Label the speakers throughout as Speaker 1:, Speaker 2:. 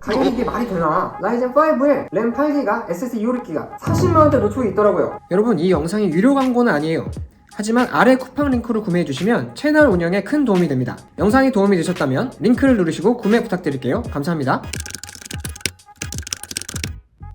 Speaker 1: 가격이 말이 되나? 라이젠 5에 램 8기가, SSD 256기가 40만원대 노트북이 있더라고요.
Speaker 2: 여러분 이 영상이 유료 광고는 아니에요. 하지만 아래 쿠팡 링크로 구매해 주시면 채널 운영에 큰 도움이 됩니다. 영상이 도움이 되셨다면 링크를 누르시고 구매 부탁드릴게요. 감사합니다.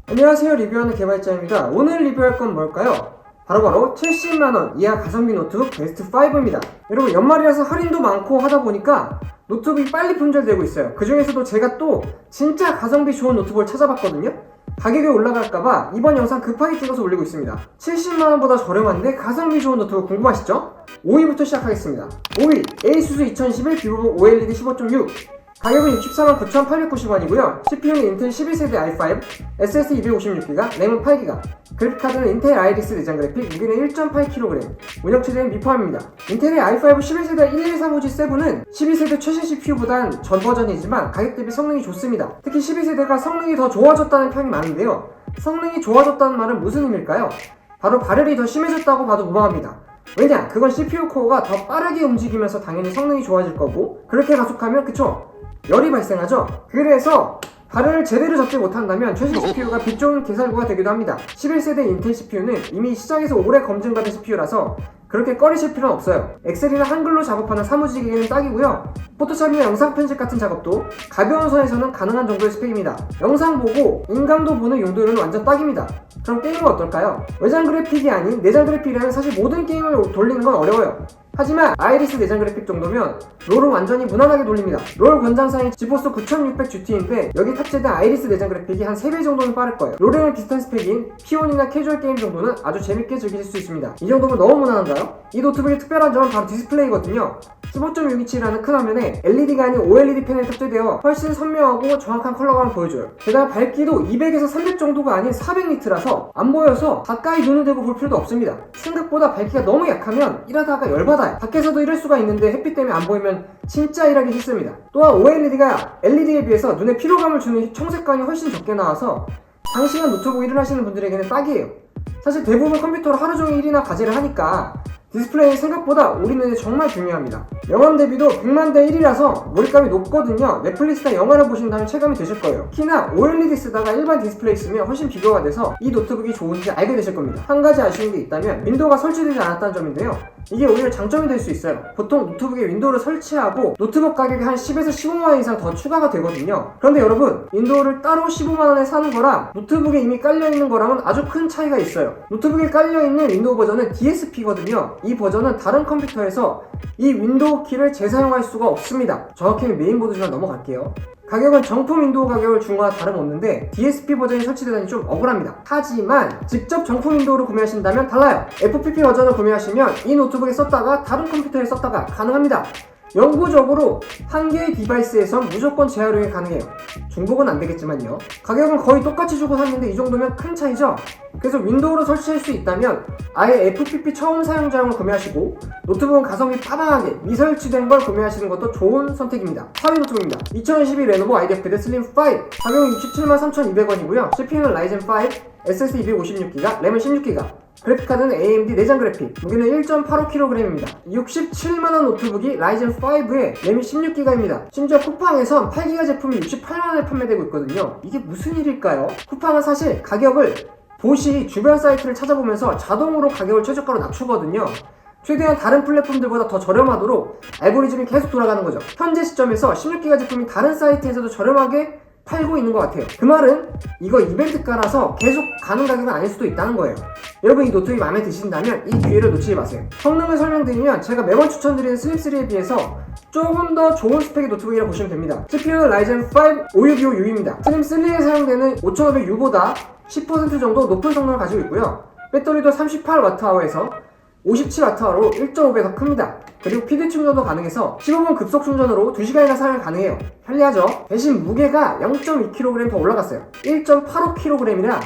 Speaker 1: 안녕하세요 리뷰하는 개발자입니다 오늘 리뷰할 건 뭘까요? 바로바로 70만원. 이하 가성비 노트북 베스트 5입니다. 여러분 연말이라서 할인도 많고 하다 보니까 노트북이 빨리 품절되고 있어요. 그 중에서도 제가 또 진짜 가성비 좋은 노트북을 찾아봤거든요. 가격이 올라갈까봐 이번 영상 급하게 찍어서 올리고 있습니다. 70만원보다 저렴한데 가성비 좋은 노트북 궁금하시죠? 5위부터 시작하겠습니다. 5위 ASUS 2011 비보복 OLED 15.6 가격은 64만 9,890원이고요. CPU는 인텔 12세대 i5, SSD 256기가, 램은 8기가, 그래픽카드는 인텔 아이리스 내장 그래픽, 무게는 1.8kg, 운영 체제는 미포함입니다. 인텔의 i5 11세대 11350G7은 12세대 최신 CPU보단 전 버전이지만 가격 대비 성능이 좋습니다. 특히 12세대가 성능이 더 좋아졌다는 평이 많은데요. 성능이 좋아졌다는 말은 무슨 의미일까요? 바로 발열이 더 심해졌다고 봐도 무방합니다. 왜냐? 그건 CPU 코어가 더 빠르게 움직이면서 당연히 성능이 좋아질 거고 그렇게 가속하면 그쵸? 열이 발생하죠? 그래서 발열을 제대로 잡지 못한다면 최신 CPU가 빛 좋은 개살구가 되기도 합니다. 11세대 인텔 CPU는 이미 시장에서 오래 검증받은 CPU라서 그렇게 꺼리실 필요는 없어요. 엑셀이나 한글로 작업하는 사무직에게는 딱이고요. 포토샵이나 영상 편집 같은 작업도 가벼운 선에서는 가능한 정도의 스펙입니다. 영상 보고 인감도 보는 용도로는 완전 딱입니다. 그럼 게임은 어떨까요? 외장 그래픽이 아닌 내장 그래픽이라면 사실 모든 게임을 돌리는 건 어려워요. 하지만 아이리스 내장 그래픽 정도면 롤은 완전히 무난하게 돌립니다. 롤 권장사인 지포스 9600GT인데 여기 탑재된 아이리스 내장 그래픽이 한 3배 정도는 빠를 거예요. 롤이랑 비슷한 스펙인 P1이나 캐주얼 게임 정도는 아주 재밌게 즐기실 수 있습니다. 이 정도면 너무 무난한가요? 이 노트북의 특별한 점은 바로 디스플레이거든요. 15.6인치라는 큰 화면에 LED가 아닌 OLED 패널이 탑재되어 훨씬 선명하고 정확한 컬러감을 보여줘요. 게다가 밝기도 200에서 300 정도가 아닌 400니트라서 안 보여서 가까이 눈을 대고 볼 필요도 없습니다. 생각보다 밝기가 너무 약하면 일하다가 열받아 요. 밖에서도 이럴 수가 있는데 햇빛 때문에 안 보이면 진짜 일하기 싫습니다. 또한 OLED가 LED에 비해서 눈에 피로감을 주는 청색감이 훨씬 적게 나와서 장시간 노트북 일을 하시는 분들에게는 딱이에요. 사실 대부분 컴퓨터로 하루 종일 일이나 과제를 하니까 디스플레이 생각보다 우리 눈에 정말 중요합니다. 영원 대비도 100만 대 1이라서 몰입감이 높거든요. 넷플릭스나 영화를 보신다면 체감이 되실 거예요. 특히나 OLED 쓰다가 일반 디스플레이 쓰면 훨씬 비교가 돼서 이 노트북이 좋은지 알게 되실 겁니다. 한 가지 아쉬운 게 있다면 윈도우가 설치되지 않았다는 점인데요. 이게 오히려 장점이 될 수 있어요. 보통 노트북에 윈도우를 설치하고 노트북 가격이 한 10에서 15만원 이상 더 추가가 되거든요. 그런데 여러분, 윈도우를 따로 15만원에 사는 거랑 노트북에 이미 깔려있는 거랑은 아주 큰 차이가 있어요. 노트북에 깔려있는 윈도우 버전은 DSP거든요. 이 버전은 다른 컴퓨터에서 이 윈도우 키를 재사용할 수가 없습니다. 정확히는 메인보드지만 넘어갈게요. 가격은 정품 윈도우 가격을 준 거와 다름없는데 DSP 버전이 설치되다니 좀 억울합니다. 하지만 직접 정품 윈도우를 구매하신다면 달라요. FPP 버전을 구매하시면 이 노트북에 썼다가 다른 컴퓨터에 썼다가 가능합니다. 영구적으로 한 개의 디바이스에선 무조건 재활용이 가능해요. 중복은 안 되겠지만요. 가격은 거의 똑같이 주고 샀는데 이 정도면 큰 차이죠? 그래서 윈도우로 설치할 수 있다면 아예 FPP 처음 사용자용을 구매하시고 노트북은 가성비 빠방하게 미설치된 걸 구매하시는 것도 좋은 선택입니다. 4위 노트북입니다. 2012 레노버 아이디어패드 슬림 5 가격은 67만 3,200원이고요. CPU는 라이젠 5, SSD 256기가, 램은 16기가, 그래픽카드는 AMD 내장 그래픽, 무게는 1.85kg입니다. 67만원 노트북이 라이젠 5에 램이 16기가입니다. 심지어 쿠팡에선 8기가 제품이 68만원에 판매되고 있거든요. 이게 무슨 일일까요? 쿠팡은 사실 가격을 보시 주변 사이트를 찾아보면서 자동으로 가격을 최저가로 낮추거든요. 최대한 다른 플랫폼들보다 더 저렴하도록 알고리즘이 계속 돌아가는 거죠. 현재 시점에서 16기가 제품이 다른 사이트에서도 저렴하게 팔고 있는 것 같아요. 그 말은 이거 이벤트가라서 계속 가는 가격은 아닐 수도 있다는 거예요. 여러분 이 노트북이 마음에 드신다면 이 기회를 놓치지 마세요. 성능을 설명드리면 제가 매번 추천드리는 슬립3에 비해서 조금 더 좋은 스펙의 노트북이라고 보시면 됩니다. CPU는 라이젠 5 5625U입니다. 슬림3에 사용되는 5500U보다 10% 정도 높은 성능을 가지고 있고요. 배터리도 38Wh에서 57W로 1.5배 더 큽니다. 그리고 PD 충전도 가능해서 15분 급속 충전으로 2시간이나 사용이 가능해요. 편리하죠? 대신 무게가 0.2kg 더 올라갔어요. 1.85kg이라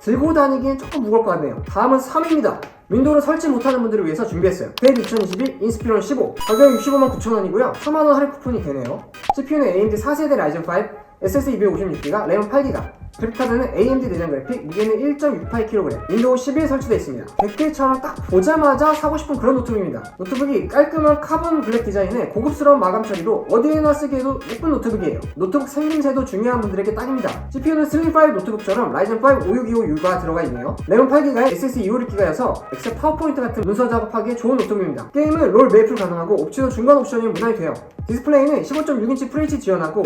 Speaker 1: 들고 다니기엔 조금 무거울 것 같네요. 다음은 3위입니다. 윈도우를 설치 못하는 분들을 위해서 준비했어요. 벨2022 인스피론 15 가격 65만 9천원이고요 3만원 할인 쿠폰이 되네요 CPU는 AMD 4세대 라이젠 5 SSD 256GB, 램은 8GB, 그래픽카드는 AMD 내장 그래픽, 무게는 1.68kg, 윈도우 11 설치되어 있습니다. 댓글처럼 딱 보자마자 사고 싶은 그런 노트북입니다. 노트북이 깔끔한 카본 블랙 디자인에 고급스러운 마감 처리로 어디에나 쓰기에도 예쁜 노트북이에요. 노트북 생김새도 중요한 분들에게 딱입니다. CPU는 슬림5 노트북처럼 라이젠 5 5625U가 들어가 있네요. 램은 8GB에 SSD 256GB여서 엑셀 파워포인트 같은 문서 작업하기에 좋은 노트북입니다. 게임은 롤 메이플 가능하고 옵션은 중간 옵션이 무난히 돼요. 디스플레이는 15.6인치 FHD 지원하고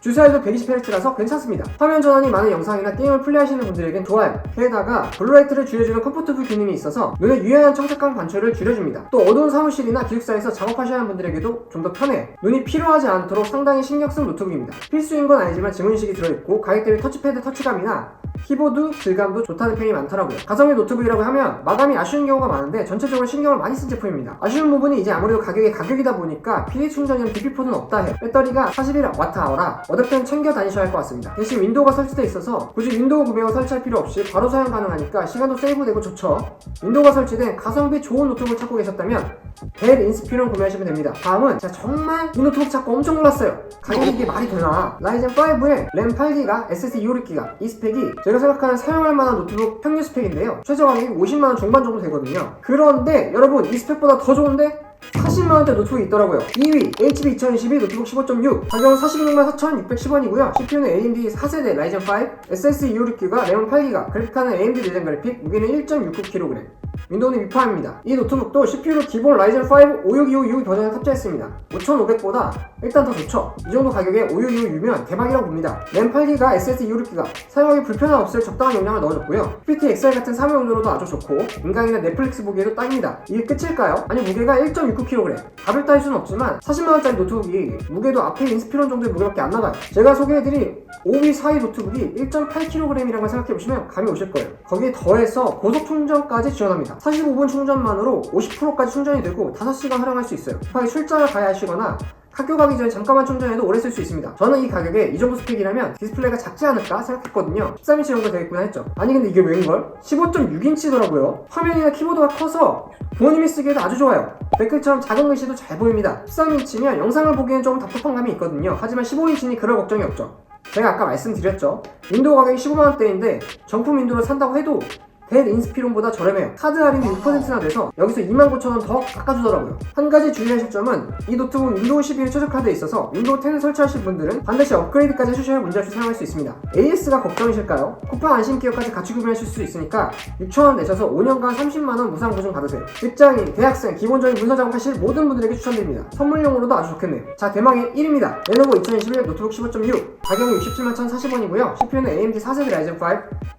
Speaker 1: 주사율도 120Hz라서 괜찮습니다. 화면 전환이 많은 영상이나 게임을 플레이하시는 분들에겐 좋아요. 게다가 블루라이트를 줄여주는 컴포트블 기능이 있어서 눈에 유해한 청색감 관철을 줄여줍니다. 또 어두운 사무실이나 기숙사에서 작업하시는 분들에게도 좀 더 편해요. 눈이 피로하지 않도록 상당히 신경 쓴 노트북입니다. 필수인 건 아니지만 지문인식이 들어있고 가격 대비 터치패드 터치감이나 키보드 질감도 좋다는 평이 많더라고요. 가성비 노트북이라고 하면 마감이 아쉬운 경우가 많은데 전체적으로 신경을 많이 쓴 제품입니다. 아쉬운 부분이 이제 아무래도 가격이 가격이다 보니까 PD 충전이나 DP4는 없다 해요. 배터리가 41Wh라 어댑터는 챙겨 다니셔야 할 것 같습니다. 대신 윈도우가 설치되어 있어서 굳이 윈도우 구매와 설치할 필요 없이 바로 사용 가능하니까 시간도 세이브되고 좋죠. 윈도우가 설치된 가성비 좋은 노트북을 찾고 계셨다면 델 인스피론 구매하시면 됩니다. 다음은 제가 정말 이 노트북 찾고 엄청 놀랐어요. 가격이 이게 말이 되나? 라이젠 5에 램 8기가, SSD 256기가 이 스펙이 제가 생각하는 사용할 만한 노트북 평균 스펙인데요. 최저 가격이 50만원 중반 정도 되거든요. 그런데 여러분 이 스펙보다 더 좋은데 40만원대 노트북이 있더라고요. 2위 HP 2022 노트북 15.6 가격은 46만 4,610원이고요. CPU는 AMD 4세대 라이젠 5 SSD 256기가 램은 8기가 그래픽카드는 AMD 내장 그래픽 무게는 1.69kg 윈도우는 미파입니다. 이 노트북도 CPU로 기본 라이젠 5 5625U 버전을 탑재했습니다. 5,500보다 일단 더 좋죠? 이 정도 가격에 5625U면 대박이라고 봅니다. 램 8기가 SSD 256기가 사용하기 불편함 없을 적당한 용량을 넣어줬고요. PPT XL 같은 사무 용도로도 아주 좋고 인강이나 넷플릭스 보기에도 딱입니다. 이게 끝일까요? 아니 무게가 1.69kg 가볍다 할 수는 없지만 40만원짜리 노트북이 무게도 앞에 인스피론 정도의 무게밖에 안 나가요. 제가 소개해드린 5위 4위 노트북이 1.8kg이라는 걸 생각해보시면 감이 오실 거예요. 거기에 더해서 고속 충전까지 지원합니다 45분 충전만으로 50%까지 충전이 되고 5시간 활용할 수 있어요 급하게 출장을 가야 하시거나 학교 가기 전에 잠깐만 충전해도 오래 쓸 수 있습니다. 저는 이 가격에 이 정도 스펙이라면 디스플레이가 작지 않을까 생각했거든요. 13인치 정도 되겠구나 했죠. 아니 근데 이게 웬걸? 15.6인치더라고요. 화면이나 키보드가 커서 부모님이 쓰기에도 아주 좋아요. 댓글처럼 작은 글씨도 잘 보입니다. 13인치면 영상을 보기엔 조금 답답한 감이 있거든요. 하지만 15인치니 그럴 걱정이 없죠. 제가 아까 말씀드렸죠. 윈도우 가격이 15만원대인데 정품 윈도우를 산다고 해도 델 인스피론보다 저렴해요. 카드 할인이 6%나 돼서 여기서 29,000원 더 깎아주더라고요. 한 가지 주의하실 점은 이 노트북은 윈도우 12에 최적화되어 있어서 윈도우 10을 설치하실 분들은 반드시 업그레이드까지 해주셔야 문제없이 사용할 수 있습니다. AS가 걱정이실까요? 쿠팡 안심 기업까지 같이 구매하실 수 있으니까 6,000원 내셔서 5년간 30만원 무상 보증 받으세요. 직장인, 대학생, 기본적인 문서 작업하실 모든 분들에게 추천드립니다. 선물용으로도 아주 좋겠네요. 자, 대망의 1위입니다. 레노버 2021 노트북 15.6 가격은 67만 1,040원이고요. CPU는 AMD 4세대 라이젠 5,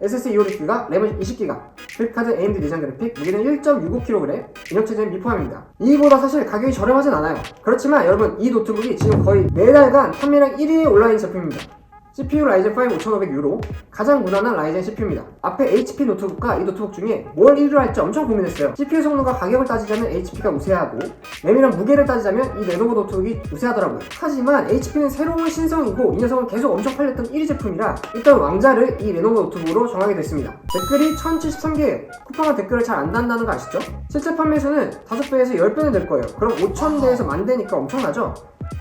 Speaker 1: SSD 256기가, 램은 20기가, 그래픽카드 AMD 내장 그래픽, 무게는 1.65kg, 인형 체제는 미포함입니다. 이보다 사실 가격이 저렴하진 않아요. 그렇지만 여러분 이 노트북이 지금 거의 매달간 판매량 1위에 올라 있는 제품입니다. CPU 라이젠 5 5500U로 가장 무난한 라이젠 CPU입니다. 앞에 HP 노트북과 이 노트북 중에 뭘 1위로 할지 엄청 고민했어요. CPU 성능과 가격을 따지자면 HP가 우세하고 램이랑 무게를 따지자면 이 레노버 노트북이 우세하더라고요. 하지만 HP는 새로운 신성이고 이 녀석은 계속 엄청 팔렸던 1위 제품이라 일단 왕자를 이 레노버 노트북으로 정하게 됐습니다. 댓글이 1073개예요. 쿠팡은 댓글을 잘 안 단다는 거 아시죠? 실제 판매수는 5배에서 10배는 될 거예요. 그럼 5,000대에서 만대니까 엄청나죠?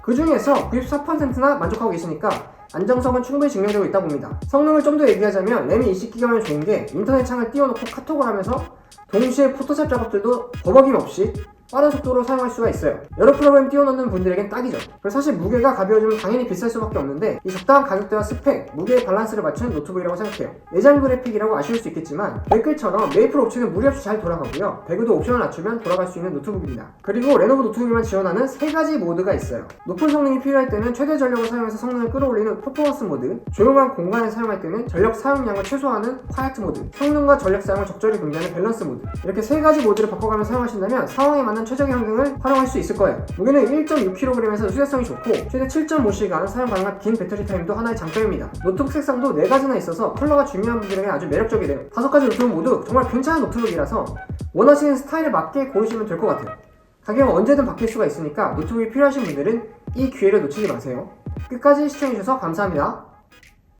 Speaker 1: 그 중에서 94%나 만족하고 계시니까 안정성은 충분히 증명되고 있다 봅니다. 성능을 좀 더 얘기하자면 램이 20기가면 좋은 게 인터넷 창을 띄워놓고 카톡을 하면서 동시에 포토샵 작업들도 버벅임 없이 빠른 속도로 사용할 수가 있어요. 여러 프로그램 띄워놓는 분들에겐 딱이죠. 그래서 사실 무게가 가벼워지면 당연히 비쌀 수밖에 없는데 이 적당한 가격대와 스펙, 무게의 밸런스를 맞춘 노트북이라고 생각해요. 내장 그래픽이라고 아쉬울 수 있겠지만 댓글처럼 메이플 옵션은 무리 없이 잘 돌아가고요. 배그도 옵션을 낮추면 돌아갈 수 있는 노트북입니다. 그리고 레노버 노트북에만 지원하는 세 가지 모드가 있어요. 높은 성능이 필요할 때는 최대 전력을 사용해서 성능을 끌어올리는 퍼포먼스 모드, 조용한 공간에 사용할 때는 전력 사용량을 최소화하는 콰이트 모드, 성능과 전력 사용을 적절히 분배하는 밸런스 모드 이렇게 세 가지 모드를 바꿔가며 사용하신다면 상황에 맞는 최적의 환경을 활용할 수 있을 거예요. 무게는 1.6kg에서 수제성이 좋고 최대 7.5시간 사용 가능한 긴 배터리 타임도 하나의 장점입니다. 노트북 색상도 4가지나 있어서 컬러가 중요한 분들에게 아주 매력적이래요. 다섯 가지 노트북 모두 정말 괜찮은 노트북이라서 원하시는 스타일에 맞게 고르시면 될 것 같아요. 가격은 언제든 바뀔 수가 있으니까 노트북이 필요하신 분들은 이 기회를 놓치지 마세요. 끝까지 시청해주셔서 감사합니다.